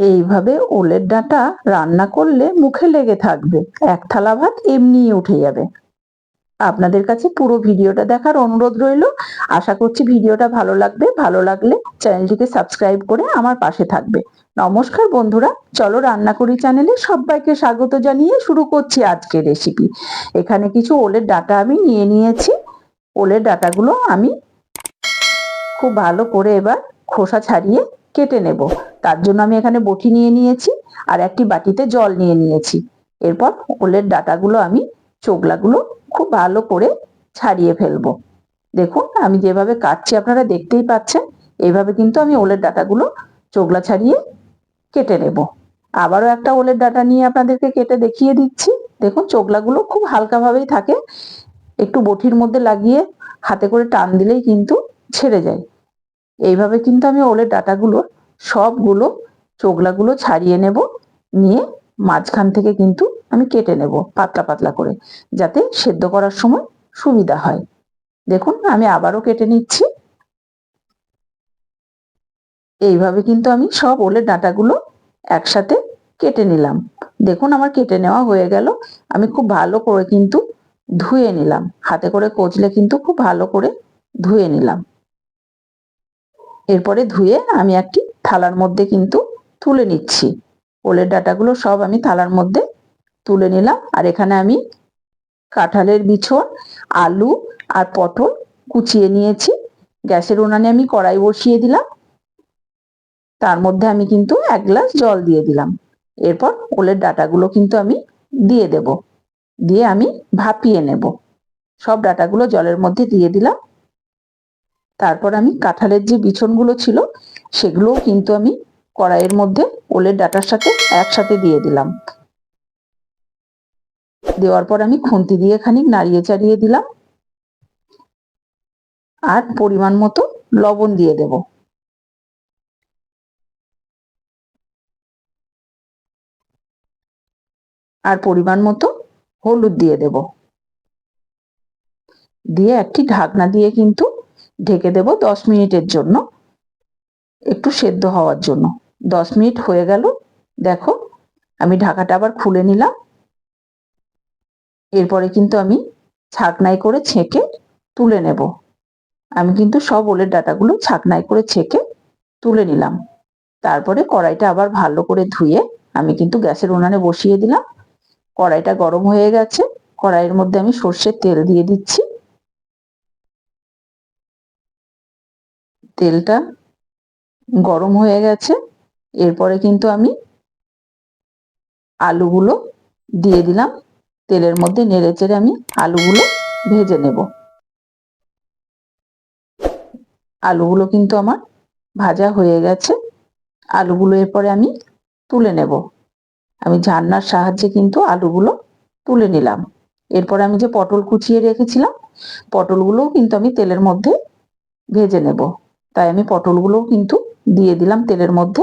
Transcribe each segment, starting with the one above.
এইভাবে ওলের ডাঁটা রান্না করলে মুখে লেগে থাকবে। এক থালা ভাত এমনিই উঠে যাবে। আপনাদের কাছে পুরো ভিডিওটা দেখার অনুরোধ রইল। আশা করছি ভিডিওটা ভালো লাগবে। ভালো লাগলে চ্যানেলটিকে সাবস্ক্রাইব করে আমার পাশে থাকবে। নমস্কার বন্ধুরা, চলো রান্না করি চ্যানেলে সবাইকে স্বাগত জানিয়ে শুরু করছি আজকের রেসিপি। এখানে কিছু ওলের ডাটা আমি নিয়ে নিয়েছি। ওলের ডাটাগুলো আমি খুব ভালো করে এবার খোসা ছাড়িয়ে কেটে নেব। তার জন্য আমি এখানে বটি নিয়ে নিয়েছি আর একটি বাটিতে জল নিয়ে নিয়েছি। এরপর ওলের ডাটাগুলো আমি চোগলাগুলো খুব ভালো করে ছাড়িয়ে ফেলব। দেখুন, আমি যেভাবে কাটছি আপনারা দেখতেই পাচ্ছেন এইভাবে কিন্তু আমি ওলের ডাটাগুলো চোগলা ছাড়িয়ে কেটে নেব। আবারও একটা ওলের ডাটা নিয়ে আপনাদেরকে কেটে দেখিয়ে দিচ্ছি। দেখুন, চোগলাগুলো খুব হালকাভাবেই থাকে। একটু বটির মধ্যে লাগিয়ে হাতে করে টান দিলেই কিন্তু ছেড়ে যায়। এইভাবে কিন্তু আমি ওলের ডাটাগুলো সবগুলো চোগলাগুলো ছাড়িয়ে নেব, নিয়ে মাঝখান থেকে কিন্তু আমি কেটে নেব পাতলা পাতলা করে, যাতে সেদ্ধ করার সময় সুবিধা হয়। দেখুন, আমি আবারও কেটে নিচ্ছি। এইভাবে কিন্তু আমি সব ওলের ডাঁটাগুলো একসাথে কেটে নিলাম। দেখুন, আমার কেটে নেওয়া হয়ে গেল। আমি খুব ভালো করে কিন্তু ধুয়ে নিলাম। হাতে করে কচলে কিন্তু খুব ভালো করে ধুয়ে নিলাম। এরপরে ধুয়ে আমি একটি থালার মধ্যে কিন্তু তুলে নিচ্ছি। ওলের ডাটাগুলো সব আমি থালার মধ্যে তুলে নিলাম। আর এখানে আমি কাঁঠালের বিছন, আলু আর পটল কুচিয়ে নিয়েছি। গ্যাসের উনানে আমি কড়াই বসিয়ে দিলাম। তার মধ্যে আমি কিন্তু এক গ্লাস জল দিয়ে দিলাম। এরপর ওলের ডাটাগুলো কিন্তু আমি দিয়ে দেব। দিয়ে আমি ভাপিয়ে নেব। সব ডাটাগুলো জলের মধ্যে দিয়ে দিলাম। তারপর আমি কাঁঠালের যে বিছনগুলো ছিল, সেগুলোও কিন্তু আমি কড়াইয়ের মধ্যে ওলের ডাটার সাথে একসাথে দিয়ে দিলাম। দেওয়ার পর আমি খুন্তি দিয়ে খানিক নাড়িয়ে চাড়িয়ে দিলাম। আর পরিমাণ মতো লবণ দিয়ে দেব। আর পরিমাণ মতো হলুদ দিয়ে দেব। দিয়ে একটি ঢাকনা দিয়ে কিন্তু ঢেকে দেব দশ মিনিটের জন্য। একটু সেদ্ধ হওয়ার জন্য। দশ মিনিট হয়ে গেল। দেখো, আমি ঢাকাটা আবার খুলে নিলাম। এরপরে কিন্তু আমি ছাকনায় করে ছেঁকে তুলে নেব। আমি কিন্তু সব ওলের ডাটাগুলো ছাকনায় করে ছেঁকে তুলে নিলাম। তারপরে কড়াইটা আবার ভালো করে ধুয়ে আমি কিন্তু গ্যাসের উনানে বসিয়ে দিলাম। কড়াইটা গরম হয়ে গেছে। কড়াইয়ের মধ্যে আমি সর্ষের তেল দিয়ে দিচ্ছি। তেলটা গরম হয়ে গেছে। এরপরে কিন্তু আমি আলুগুলো দিয়ে দিলাম। তেলের মধ্যে নেড়ে চেড়ে আমি আলুগুলো ভেজে নেব। আলুগুলো কিন্তু আমার ভাজা হয়ে গেছে। আলুগুলো এরপরে আমি তুলে নেব। আমি ঝান্নার সাহায্যে কিন্তু আলুগুলো তুলে নিলাম। এরপরে আমি যে পটল কুচিয়ে রেখেছিলাম, পটলগুলোও কিন্তু আমি তেলের মধ্যে ভেজে নেব। তাই আমি পটলগুলোও কিন্তু দিয়ে দিলাম তেলের মধ্যে।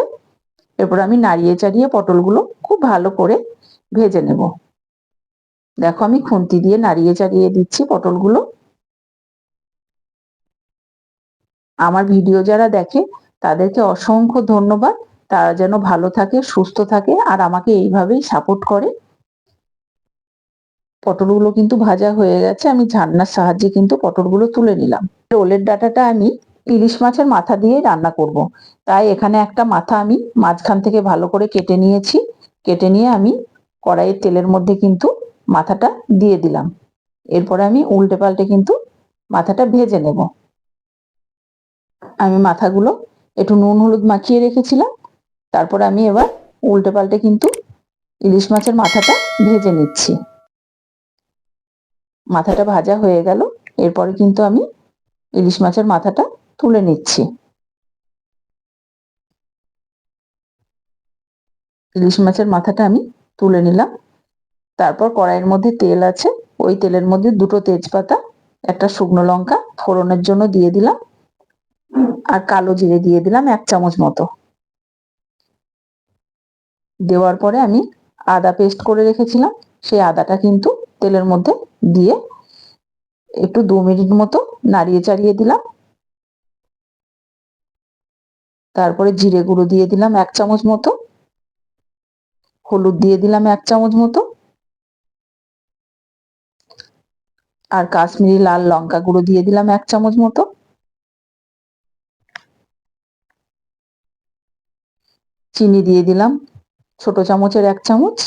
এরপর আমি নাড়িয়ে চাড়িয়ে পটলগুলো খুব ভালো করে ভেজে নেব। দেখো আমি খুন্তি দিয়ে নাড়িয়ে চাড়িয়ে দিচ্ছি পটলগুলো। আমার ভিডিও যারা দেখে, তাদেরকে অসংখ্য ধন্যবাদ। তারা যেন ভালো থাকে, সুস্থ থাকে, আর আমাকে এইভাবেই সাপোর্ট করে। পটলগুলো কিন্তু ভাজা হয়ে গেছে। আমি ঝান্নার সাহায্যে কিন্তু পটলগুলো তুলে নিলাম। ওলের ডাটাটা আমি ইলিশ মাছের মাথা দিয়ে রান্না করব। তাই এখানে একটা মাথা আমি মাঝখান থেকে ভালো করে কেটে নিয়েছি। কেটে নিয়ে আমি কড়াইয়ের তেলের মধ্যে কিন্তু মাথাটা দিয়ে দিলাম। এরপরে আমি উল্টে পাল্টে কিন্তু মাথাটা ভেজে নেব। আমি মাথাগুলো একটু নুন হলুদ মাখিয়ে রেখেছিলাম। তারপরে আমি এবার উল্টে পাল্টে কিন্তু ইলিশ মাছের মাথাটা ভেজে নিচ্ছি। মাথাটা ভাজা হয়ে গেল। এরপরে কিন্তু আমি ইলিশ মাছের মাথাটা তুলে নিচ্ছি। ইলিশ মাছের মাথাটা আমি তুলে নিলাম। তারপর কড়াইয়ের মধ্যে তেল আছে। ওই তেলের মধ্যে দুটো তেজপাতা, একটা শুকনো লঙ্কা ফোড়নের জন্য দিয়ে দিলাম। আর কালো জিরে দিয়ে দিলাম এক চামচ মতো। দেওয়ার পরে আমি আদা পেস্ট করে রেখেছিলাম। সেই আদাটা কিন্তু তেলের মধ্যে দিয়ে একটু দু মিনিট মতো নাড়িয়ে চাড়িয়ে দিলাম। তারপরে জিরে গুঁড়ো দিয়ে দিলাম এক চামচ মতো। হলুদ দিয়ে দিলাম এক চামচ মতো। আর কাশ্মীরি লাল লঙ্কা গুঁড়ো দিয়ে দিলাম এক চামচ মতো। চিনি দিয়ে দিলাম ছোট চামচের এক চামচ।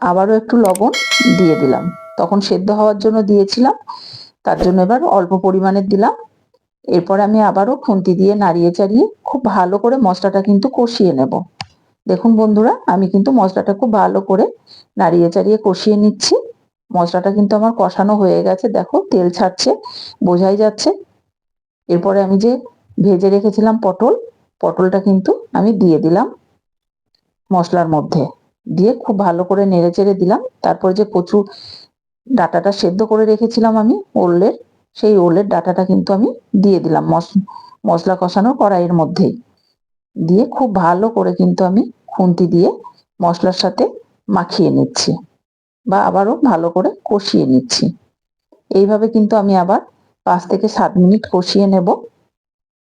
আবারও একটু লবণ দিয়ে দিলাম। তখন সেদ্ধ হওয়ার জন্য দিয়েছিলাম, তার জন্য এবার অল্প পরিমাণের দিলাম। এরপর আমি আবারও খুন্তি দিয়ে নাড়িয়ে চাড়িয়ে খুব ভালো করে মশলাটা কিন্তু কষিয়ে নেব। দেখুন বন্ধুরা, আমি কিন্তু মশলাটা খুব ভালো করে নাড়িয়ে চাড়িয়ে কষিয়ে নিচ্ছি। মশলাটা কিন্তু আমার কষানো হয়ে গেছে, দেখো তেল ছাড়ছে, বোঝাই যাচ্ছে। এরপরে আমি যে ভেজে রেখেছিলাম পটল, পটলটা কিন্তু আমি দিয়ে দিলাম মশলার মধ্যে। দিয়ে খুব ভালো করে নেড়ে চেড়ে দিলাম। তারপর যে কচু ডাটাটা সেদ্ধ করে রেখেছিলাম আমি, ওলের সেই ওলের ডাটাটা কিন্তু আমি দিয়ে দিলাম মশলা কষানোর কড়াইয়ের মধ্যেই। দিয়ে খুব ভালো করে কিন্তু আমি খুন্তি দিয়ে মশলার সাথে মাখিয়ে নিচ্ছি বা আবারও ভালো করে কষিয়ে নিচ্ছি। এইভাবে কিন্তু আমি আবার পাঁচ থেকে সাত মিনিট কষিয়ে নেব।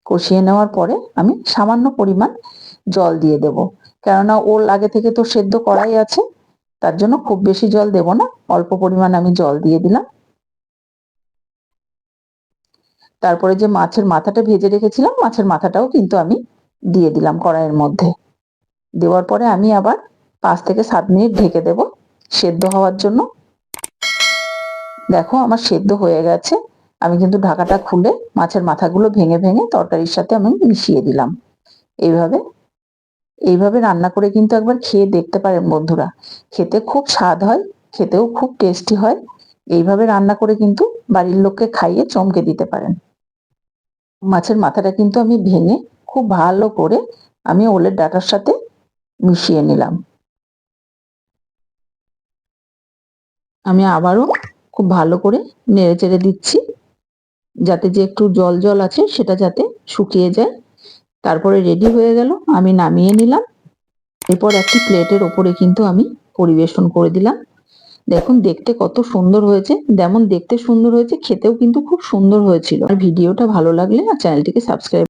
কষিয়ে নেওয়ার পরে আমি সামান্য পরিমাণ জল দিয়ে দেব। কেননা ওল আগে থেকে তো সেদ্ধ করাই আছে, তার জন্য খুব বেশি জল দেব না। অল্প পরিমাণ আমি জল দিয়ে দিলাম। তারপরে যে মাছের মাথাটা ভেজে রেখেছিলাম, মাছের মাথাটাও কিন্তু আমি দিয়ে দিলাম কড়াইয়ের মধ্যে। দেওয়ার পরে আমি আবার পাঁচ থেকে সাত মিনিট ঢেকে দেব সেদ্ধ হওয়ার জন্য। দেখো আমার সেদ্ধ হয়ে গেছে। আমি কিন্তু ঢাকাটা খুলে মাছের মাথাগুলো ভেঙে ভেঙে তরকারির সাথে আমি মিশিয়ে দিলাম। এইভাবে এইভাবে রান্না করে কিন্তু একবার খেয়ে দেখতে পারেন বন্ধুরা। খেতে খুব স্বাদ হয়, খেতেও খুব টেস্টি হয়। এইভাবে রান্না করে কিন্তু বাড়ির লোককে খাইয়ে চমকে দিতে পারেন। মাছের মাথাটা কিন্তু আমি ভেঙে খুব ভালো করে আমি ওলের ডাটার সাথে মিশিয়ে নিলাম। আমি আবারও খুব ভালো করে নেড়ে চেড়ে দিচ্ছি, যাতে যে একটু জল জল আছে সেটা যাতে শুকিয়ে যায়। তারপরে রেডি হয়ে গেল, আমি নামিয়ে নিলাম। এরপর একটি প্লেটের ওপরে কিন্তু আমি পরিবেশন করে দিলাম। দেখুন, দেখতে কত সুন্দর হয়েছে। যেমন দেখতে সুন্দর হয়েছে, খেতেও কিন্তু খুব সুন্দর হয়েছিল। আর ভিডিওটা ভালো লাগলে চ্যানেলটিকে সাবস্ক্রাইব